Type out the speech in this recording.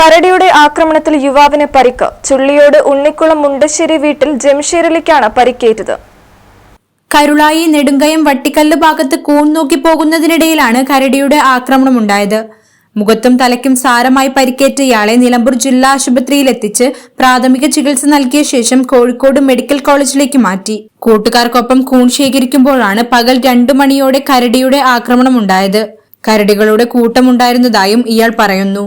കരടിയുടെ ആക്രമണത്തിൽ യുവാവിന് പരിക്ക്. ചുള്ളിയോട് ഉണ്ണിക്കുളം മുണ്ടശ്ശേരി വീട്ടിൽ ജംഷീറിലേക്കാണ് പരിക്കേറ്റത്. കരുളായി നെടുങ്കയം വട്ടിക്കല്ല് ഭാഗത്ത് കൂൺ നോക്കി പോകുന്നതിനിടയിലാണ് കരടിയുടെ ആക്രമണം ആക്രമണമുണ്ടായത്. മുഖത്തും തലയ്ക്കും സാരമായി പരിക്കേറ്റ ഇയാളെ നിലമ്പൂർ ജില്ലാ ആശുപത്രിയിൽ എത്തിച്ച് പ്രാഥമിക ചികിത്സ നൽകിയ ശേഷം കോഴിക്കോട് മെഡിക്കൽ കോളേജിലേക്ക് മാറ്റി. കൂട്ടുകാർക്കൊപ്പം കൂൺ ശേഖരിക്കുമ്പോഴാണ് പകൽ രണ്ടു മണിയോടെ കരടിയുടെ ആക്രമണം ആക്രമണമുണ്ടായത്. കരടികളുടെ കൂട്ടമുണ്ടായിരുന്നതായും ഇയാൾ പറയുന്നു.